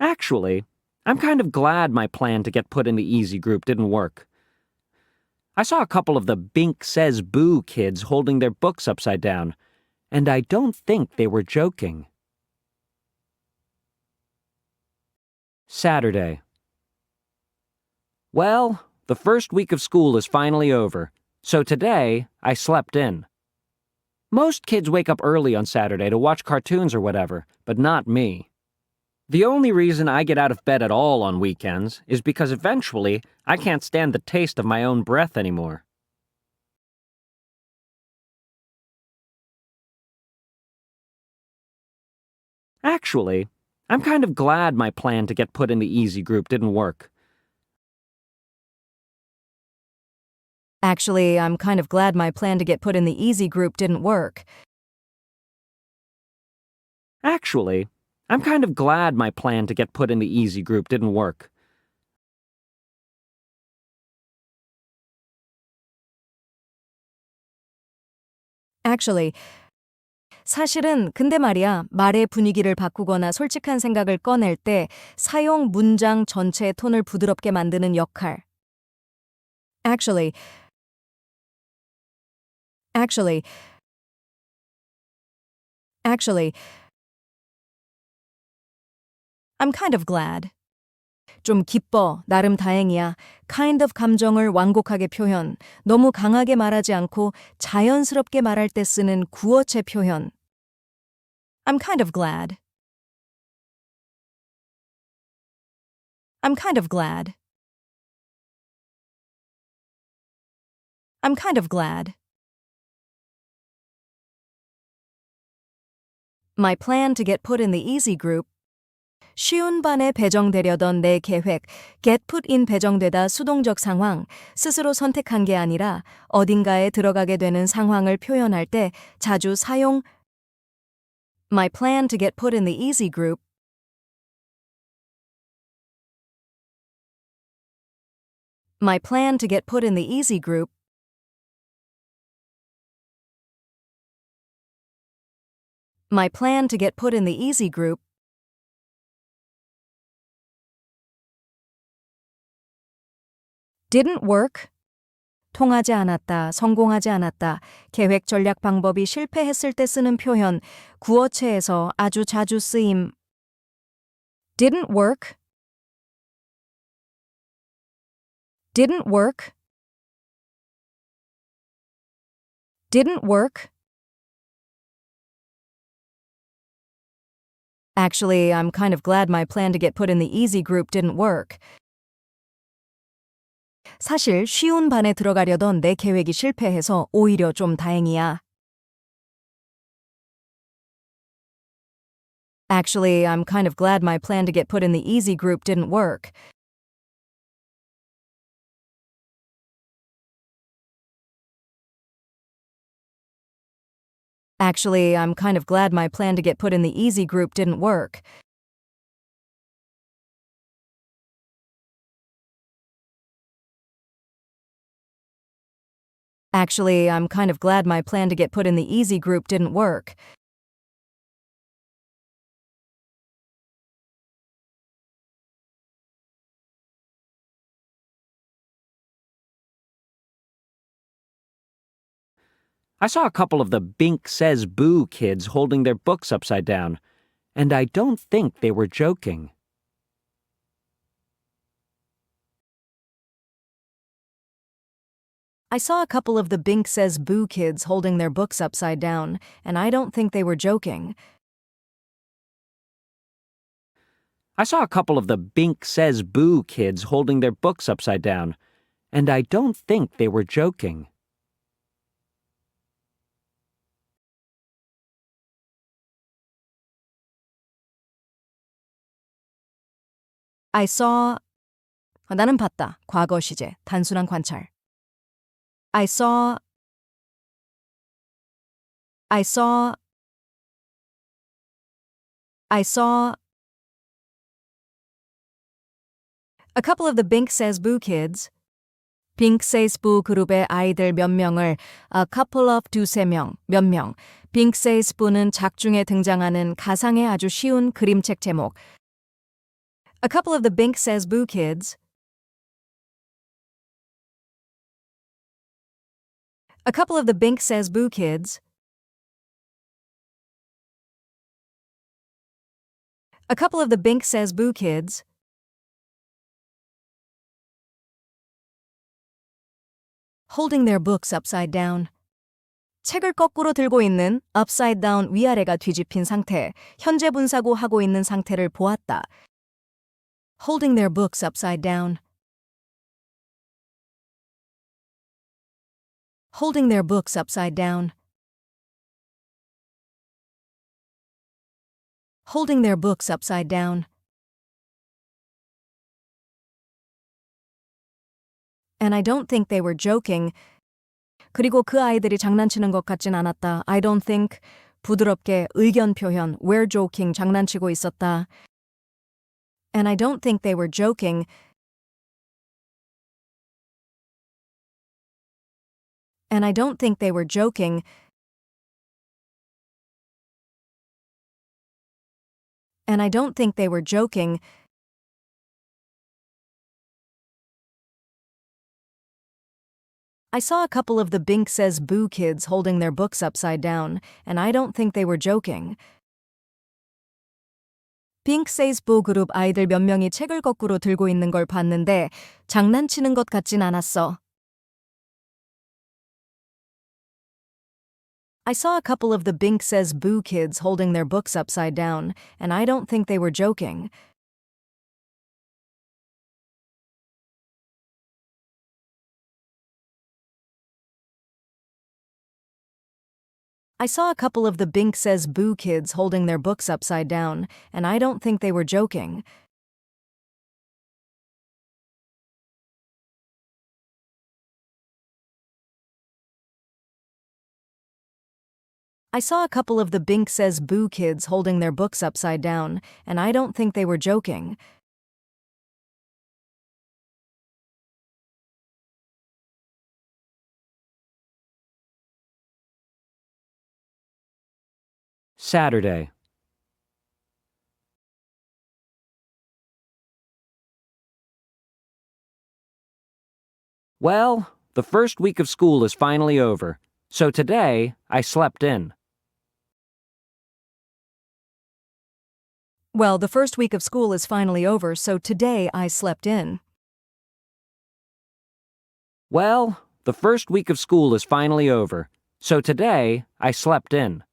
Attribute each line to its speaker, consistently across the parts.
Speaker 1: Actually, I'm kind of glad my plan to get put in the easy group didn't work. I saw a couple of the Bink Says Boo kids holding their books upside down, and I don't think they were joking. Saturday. Well, the first week of school is finally over, so today I slept in. Most kids wake up early on Saturday to watch cartoons or whatever, but not me. The only reason I get out of bed at all on weekends is because eventually I can't stand the taste of my own breath anymore. Actually, I'm kind of glad my plan to get put in the easy group didn't work.
Speaker 2: Actually, I'm kind of glad my plan to get put in the easy group didn't work.
Speaker 1: Actually, I'm kind of glad my plan to get put in the easy group didn't work.
Speaker 2: Actually, 사실은 근데 말이야, 말의 분위기를 바꾸거나 솔직한 생각을 꺼낼 때 사용 문장 전체의 톤을 부드럽게 만드는 역할. Actually, actually, actually, I'm kind of glad. 좀 기뻐, 나름 다행이야. kind of 감정을 완곡하게 표현, 너무 강하게 말하지 않고 자연스럽게 말할 때 쓰는 구어체 표현. I'm kind of glad. I'm kind of glad. I'm kind of glad. My plan to get put in the easy group 쉬운 반에 배정되려던 내 계획, get put in 배정되다 수동적 상황, 스스로 선택한 게 아니라 어딘가에 들어가게 되는 상황을 표현할 때 자주 사용 My plan to get put in the easy group My plan to get put in the easy group My plan to get put in the easy group didn't work. 통하지 않았다, 성공하지 않았다, 계획 전략 방법이 실패했을 때 쓰는 표현, 구어체에서 아주 자주 쓰임. didn't work. didn't work. didn't work. Actually, I'm kind of glad my plan to get put in the easy group didn't work. 사실 쉬운 반에 들어가려던 내 계획이 실패해서 오히려 좀 다행이야. Actually, I'm kind of glad my plan to get put in the easy group didn't work. Actually, I'm kind of glad my plan to get put in the easy group didn't work. Actually, I'm kind of glad my plan to get put in the easy group didn't work.
Speaker 1: I saw a couple of the Bink Says Boo kids holding their books upside down, and I don't think they were joking.
Speaker 2: I saw a couple of the Bink Says Boo kids holding their books upside down, and I don't think they were joking.
Speaker 1: I saw a couple of the Bink Says Boo kids holding their books upside down, and I don't think they were joking.
Speaker 2: I saw 나는 봤다. 과거 시제 단순한 관찰. I saw I saw I saw a couple of the Bink Says Boo kids. 빙 Says Boo 그룹의 아이들 몇 명을 a couple of 두세 명, 몇 명. 빙 Says Boo는 작중에 등장하는 가상의 아주 쉬운 그림책 제목 A couple of the Bink Says Boo kids. A couple of the Bink Says Boo kids. A couple of the Bink Says Boo kids. Holding their books upside down. 책을 거꾸로 들고 있는 upside down 위아래가 뒤집힌 상태, 현재 분사고 하고 있는 상태를 보았다. Holding their books upside down. Holding their books upside down. Holding their books upside down. And I don't think they were joking. 그리고 그 아이들이 장난치는 것 같진 않았다. I don't think 부드럽게 의견 표현 we're joking 장난치고 있었다. And I don't think they were joking. And I don't think they were joking. And I don't think they were joking. I saw a couple of the Bink Says Boo kids holding their books upside down, and I don't think they were joking. 빙 세이스 보 그룹 아이들 몇 명이 책을 거꾸로 들고 있는 걸 봤는데 장난치는 것 같진 않았어. I saw a couple of the Bink Says Boo kids holding their books upside down, and I don't think they were joking. I saw a couple of the Bink Says Boo kids holding their books upside down, and I don't think they were joking. I saw a couple of the Bink Says Boo kids holding their books upside down, and I don't think they were joking.
Speaker 1: Saturday. Well, the first week of school is finally over, so today I slept in.
Speaker 2: Well, the first week of school is finally over, so today I slept in.
Speaker 1: Well, the first week of school is finally over, so today I slept in.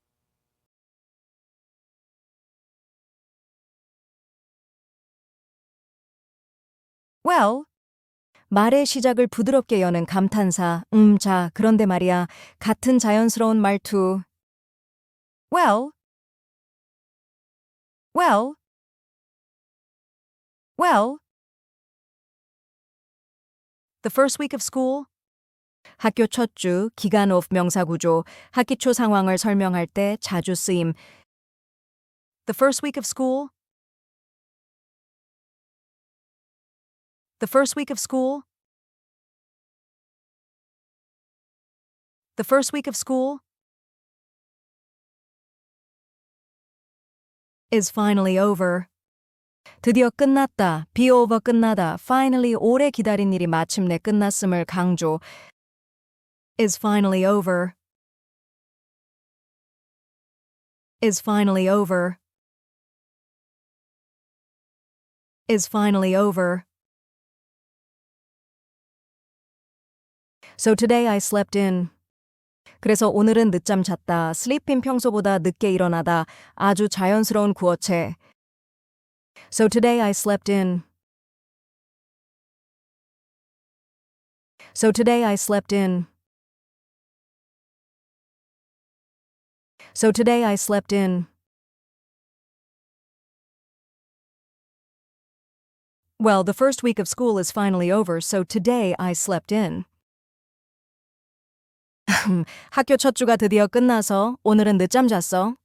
Speaker 2: Well, 말의 시작을 부드럽게 여는 감탄사, 음, 자, 그런데 말이야, 같은 자연스러운 말투. Well, well, well. The first week of school? 학교 첫 주, 기간 오프 명사구조, 학기 초 상황을 설명할 때 자주 쓰임. The first week of school? The first week of school? The first week of school? Is finally over. 드디어 끝났다. be over 끝나다. finally 오래 기다린 일이 마침내 끝났음을 강조. is finally over. is finally over. is finally over. So today I slept in. 그래서 오늘은 늦잠 잤다. sleep인 평소보다 늦게 일어나다. 아주 자연스러운 구어체. So today I slept in. So today I slept in. So today I slept in. Well, the first week of school is finally over, so today I slept in. 학교 첫 주가 드디어 끝나서 오늘은 늦잠 잤어.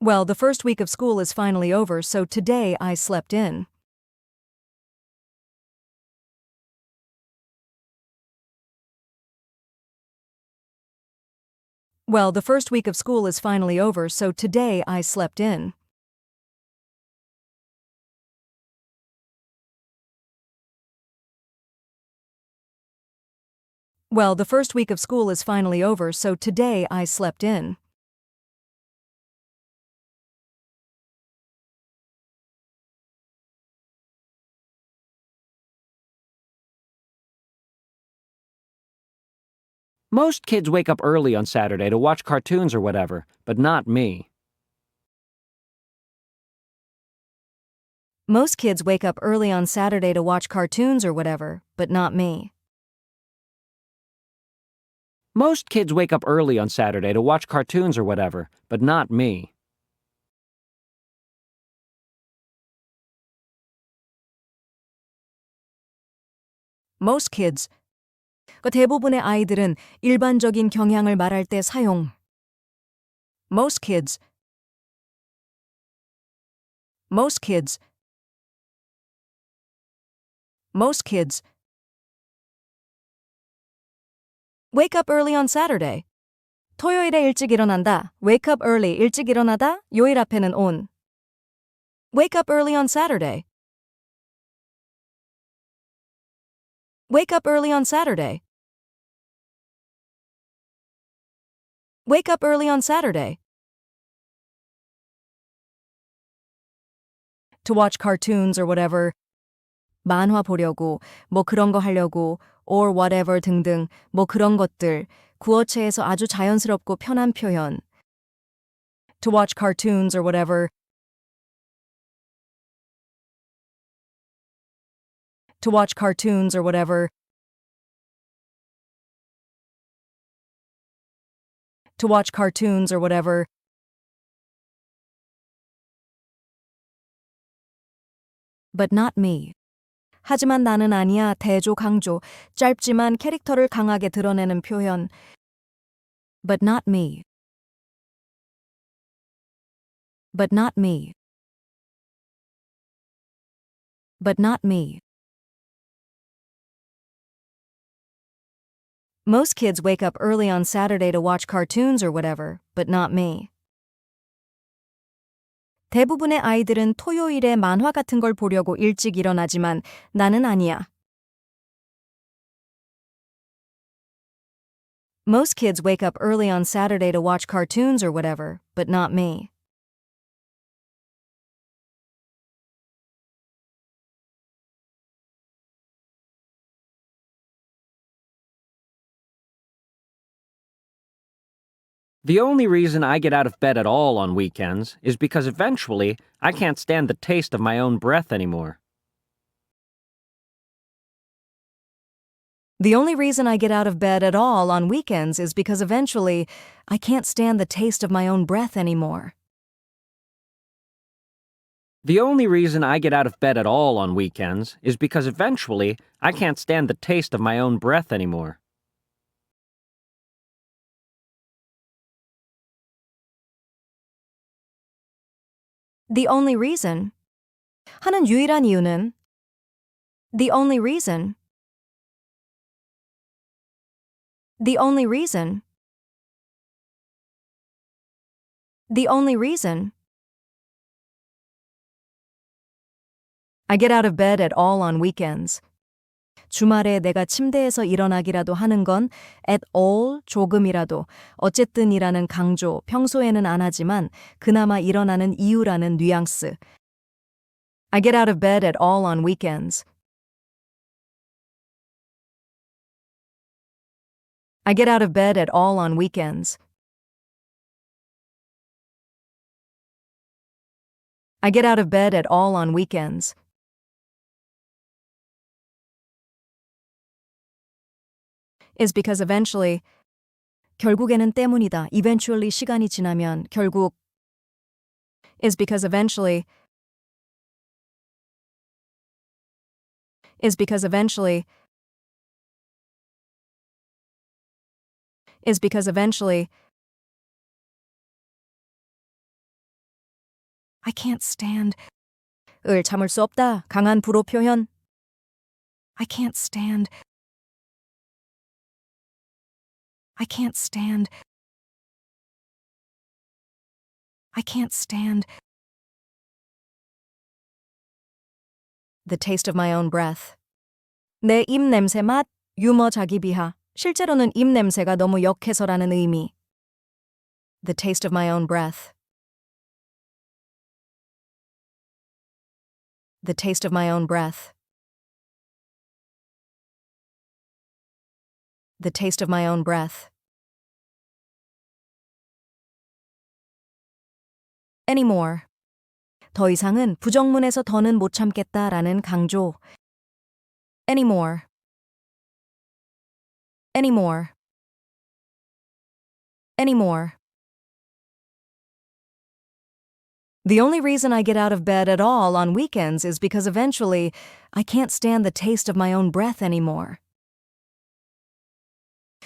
Speaker 2: Well, the first week of school is finally over, so today I slept in. Well, the first week of school is finally over, so today I slept in. Well, the first week of school is finally over, so today I slept in.
Speaker 1: Most kids wake up early on Saturday to watch cartoons or whatever, but not me.
Speaker 2: Most kids wake up early on Saturday to watch cartoons or whatever, but not me.
Speaker 1: Most kids wake up early on Saturday to watch cartoons or whatever, but not me.
Speaker 2: Most kids. 그 대부분의 아이들은 일반적인 경향을 말할 때 사용. Most kids. Most kids. Most kids. Wake up early on Saturday. 토요일에 일찍 일어난다. Wake up early. 일찍 일어나다. 요일 앞에는 on. Wake up early on Saturday. Wake up early on Saturday. Wake up early on Saturday. To watch cartoons or whatever. 만화 보려고, 뭐 그런 거 하려고, or whatever 등등, 뭐 그런 것들. 구어체에서 아주 자연스럽고 편한 표현. To watch cartoons or whatever. To watch cartoons or whatever. To watch cartoons or whatever. But not me. 하지만 나는 아니야. 대조 강조. 짧지만 캐릭터를 강하게 드러내는 표현. But not me. But not me. But not me. Most kids wake up early on Saturday to watch cartoons or whatever, but not me. 대부분의 아이들은 토요일에 만화 같은 걸 보려고 일찍 일어나지만 나는 아니야. Most kids wake up early on Saturday to watch cartoons or whatever, but not me.
Speaker 1: The only reason I get out of bed at all on weekends is because eventually I can't stand the taste of my own breath anymore.
Speaker 2: The only reason I get out of bed at all on weekends is because eventually I can't stand the taste of my own breath anymore.
Speaker 1: The only reason I get out of bed at all on weekends is because eventually I can't stand the taste of my own breath anymore.
Speaker 2: The only reason. 하는 유일한 이유는 the only reason. The only reason. The only reason. I get out of bed at all on weekends. 주말에 내가 침대에서 일어나기라도 하는 건 at all 조금이라도 어쨌든이라는 강조 평소에는 안 하지만 그나마 일어나는 이유라는 뉘앙스. I get out of bed at all on weekends. I get out of bed at all on weekends. I get out of bed at all on weekends. is because eventually 결국에는 때문이다. eventually 시간이 지나면 결국 is because eventually is because eventually is because eventually I can't stand 을 참을 수 없다. 강한 불호 표현 I can't stand I can't stand I can't stand the taste of my own breath. 내 입 냄새 맛, 유머 자기 비하. 실제로는 입 냄새가 너무 역해서라는 의미. The taste of my own breath. The taste of my own breath. The taste of my own breath. Anymore. 더 이상은 부정문에서 더는 못 참겠다라는 강조. Anymore. Anymore. Anymore. The only reason I get out of bed at all on weekends is because eventually I can't stand the taste of my own breath anymore.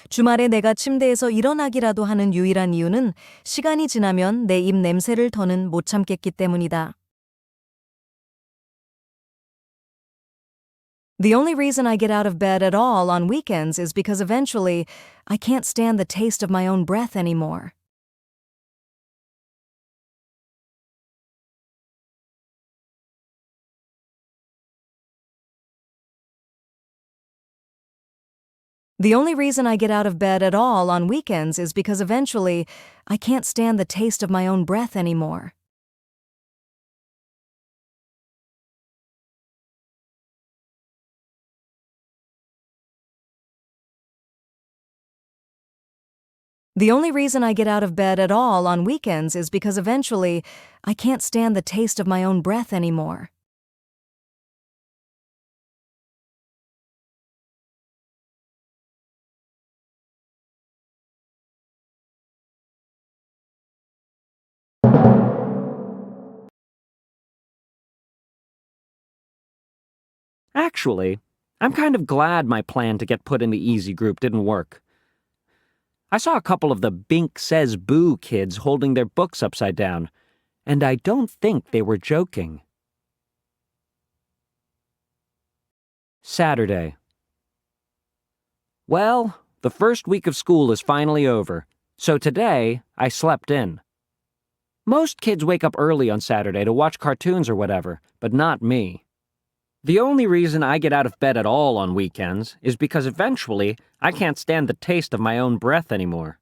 Speaker 2: 주말에 내가 침대에서 일어나기라도 하는 유일한 이유는 시간이 지나면 내 입 냄새를 더는 못 참겠기 때문이다. The only reason I get out of bed at all on weekends is because eventually I can't stand the taste of my own breath anymore. The only reason I get out of bed at all on weekends is because eventually I can't stand the taste of my own breath anymore. The only reason I get out of bed at all on weekends is because eventually I can't stand the taste of my own breath anymore.
Speaker 1: Actually, I'm kind of glad my plan to get put in the easy group didn't work. I saw a couple of the Bink Says Boo kids holding their books upside down, and I don't think they were joking. Saturday. Well, the first week of school is finally over, so today I slept in. Most kids wake up early on Saturday to watch cartoons or whatever, but not me. The only reason I get out of bed at all on weekends is because eventually I can't stand the taste of my own breath anymore.